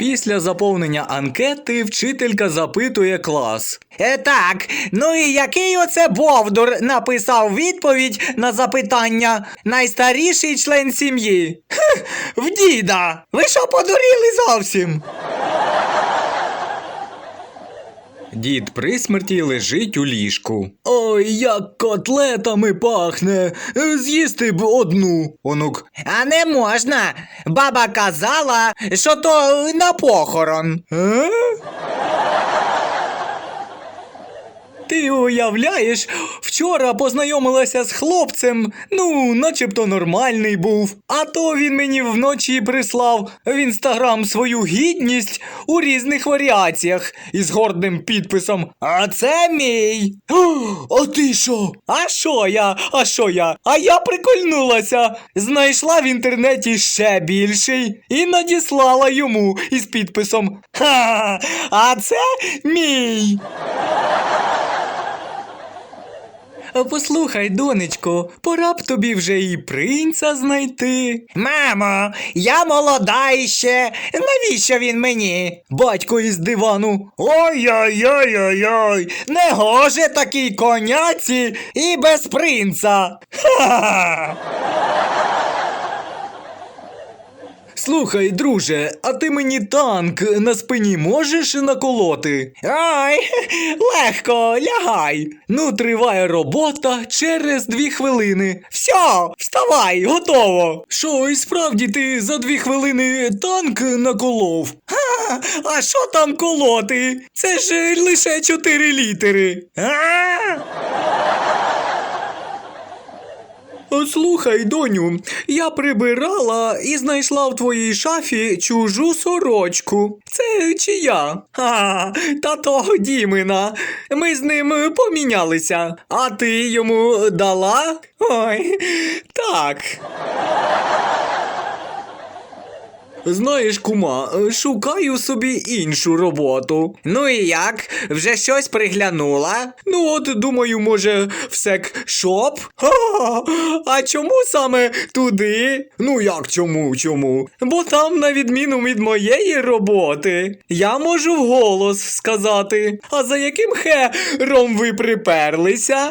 Після заповнення анкети вчителька запитує клас. Е, так, ну і який оце Бовдур написав відповідь на запитання найстаріший член сім'ї? В діда! Ви що подуріли зовсім? Дід при смерті лежить у ліжку. Ой, як котлетами пахне. З'їсти б одну. Онук. А не можна. Баба казала, що то на похорон. Е? Ти уявляєш, вчора познайомилася з хлопцем, ну, начебто нормальний був. А то він мені вночі прислав в інстаграм свою гідність у різних варіаціях із гордим підписом. А це мій. А ти що? А що я? А що я? А я прикольнулася. Знайшла в інтернеті ще більший і надіслала йому із підписом. Ха, а це мій. А Послухай, донечко, пора б тобі вже і принца знайти. Мамо, я молода іще. Навіщо він мені? Батько із дивану. Ой-ой-ой-ой-ой, не гоже такій коняці і без принца. Ха-ха-ха. Слухай, друже, а ти мені танк на спині можеш наколоти? Ой, легко, лягай. Ну, триває робота через дві хвилини. Все, вставай, готово. Що, і справді ти за дві хвилини танк наколов? Ха, а що там колоти? Це ж лише чотири літери. А? От Слухай, доню, я прибирала і знайшла в твоїй шафі чужу сорочку. Це чия? А, та того Дімина. Ми з ним помінялися. А ти йому дала? Ой, так. Знаєш, кума, шукаю собі іншу роботу. Ну і як? Вже щось приглянула? Ну от думаю, може, в сек-шоп? А чому саме туди? Ну як чому, чому? Бо там, на відміну від моєї роботи, я можу вголос сказати. А за яким хером ви приперлися?